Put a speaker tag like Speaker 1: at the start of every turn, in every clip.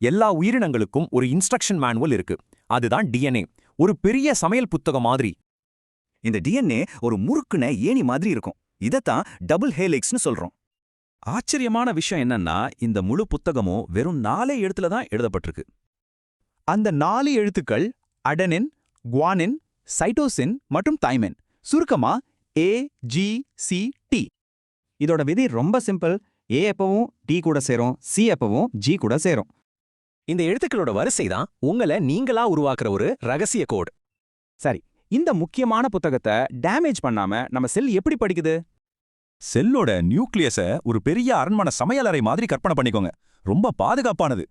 Speaker 1: எல்லா உயிரினங்களுக்கும் ஒரு இன்ஸ்ட்ரக்ஷன் மேனுவல் இருக்கு. அதுதான் டிஎன்ஏ ஒரு பெரிய சமையல் புத்தகம் மாதிரி.
Speaker 2: இந்த டிஎன்ஏ ஒரு முறுக்குன ஏணி மாதிரி இருக்கும். இதத்தான் டபுள் ஹேலிக்ஸ்னு சொல்றோம்.
Speaker 3: ஆச்சரியமான விஷயம் என்னன்னா இந்த முழு புத்தகமும் வெறும் நாலே எழுத்துல தான் எழுதப்பட்டிருக்கு.
Speaker 4: அந்த நாலு எழுத்துக்கள் அடனின் குவானின் சைட்டோசின் மற்றும் தைமின். சுருக்கமா ஏ ஜி சி டி
Speaker 5: இதோட விதி ரொம்ப சிம்பிள். ஏ எப்பவும் டி கூட சேரும் சி எப்பவும் ஜி கூட சேரும்.
Speaker 1: இந்த எழுத்துக்களோட வரிசை தான் உங்களை நீங்களா உருவாக்குற ஒரு ரகசிய கோட்.
Speaker 4: இந்த முக்கியமான புத்தகத்தை டேமேஜ் பண்ணாம நம்ம செல் எப்படி படிக்குது?
Speaker 3: செல்லோட நியூக்ளியஸ ஒரு பெரிய அரண்மனை சமையலறை மாதிரி கற்பனை பண்ணிக்கோங்க. ரொம்ப பாதுகாப்பானது.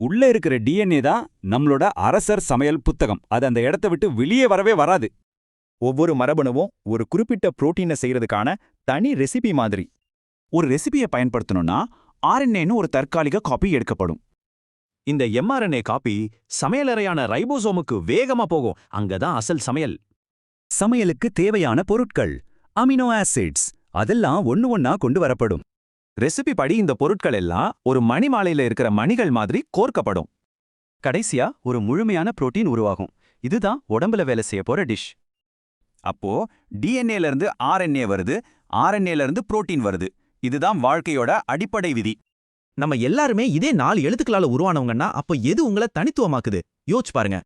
Speaker 6: உள்ள இருக்கிற டிஎன்ஏ தான் நம்மளோட அரசர் சமையல் புத்தகம். அது அந்த இடத்த விட்டு வெளியே வரவே வராது.
Speaker 4: ஒவ்வொரு மரபணுவும் ஒரு குறிப்பிட்ட புரோட்டீனை செய்யறதுக்கான தனி ரெசிபி மாதிரி. ஒரு ரெசிபியை பயன்படுத்தணும்னா ஆர்என்ஏன்னு ஒரு தற்காலிக காப்பி எடுக்கப்படும்.
Speaker 1: இந்த எம்ஆர்என்ஏ காப்பி சமையலறையான ரைபோசோமுக்கு வேகமா போகும். அங்கதான் அசல் சமையல்.
Speaker 2: சமையலுக்கு தேவையான பொருட்கள் அமினோ ஆசிட்ஸ் அதெல்லாம் ஒண்ணு ஒண்ணா கொண்டு வரப்படும்.
Speaker 4: ரெசிபி படி இந்த பொருட்கள் எல்லாம் ஒரு மணி மாலையில இருக்கிற மணிகள் மாதிரி கோர்க்கப்படும்.
Speaker 5: கடைசியா ஒரு முழுமையான புரோட்டீன் உருவாகும். இதுதான் உடம்புல வேலை செய்ய போற டிஷ்
Speaker 2: அப்போ டிஎன்ஏல இருந்து ஆர்என்ஏ வருது. ஆர்என்ஏல இருந்து புரோட்டீன் வருது. இதுதான் வாழ்க்கையோட அடிப்படை விதி.
Speaker 7: நம்ம எல்லாருமே இதே நாலு எழுத்துக்களால உருவானவங்கன்னா அப்போ எது உங்களை தனித்துவமாக்குது? யோசிச்சு பாருங்க.